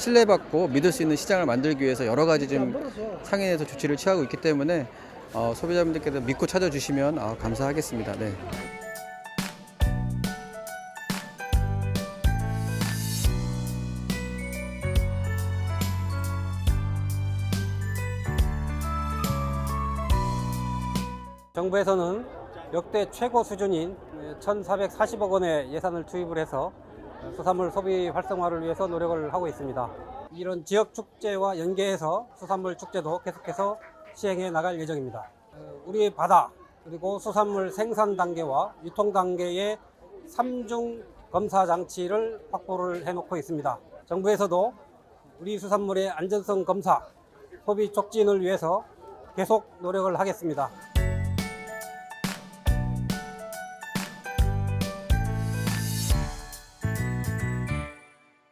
신뢰받고 믿을 수 있는 시장을 만들기 위해서 여러 가지 지금 상인에서 조치를 취하고 있기 때문에 어, 소비자분들께서 믿고 찾아주시면 아, 감사하겠습니다. 네. 정부에서는 역대 최고 수준인 1,440억 원의 예산을 투입을 해서 수산물 소비 활성화를 위해서 노력을 하고 있습니다. 이런 지역 축제와 연계해서 수산물 축제도 계속해서 시행해 나갈 예정입니다. 어, 우리 바다 그리고 수산물 생산 단계와 유통 단계의 삼중 검사 장치를 확보를 해놓고 있습니다. 정부에서도 우리 수산물의 안전성 검사, 소비 촉진을 위해서 계속 노력을 하겠습니다.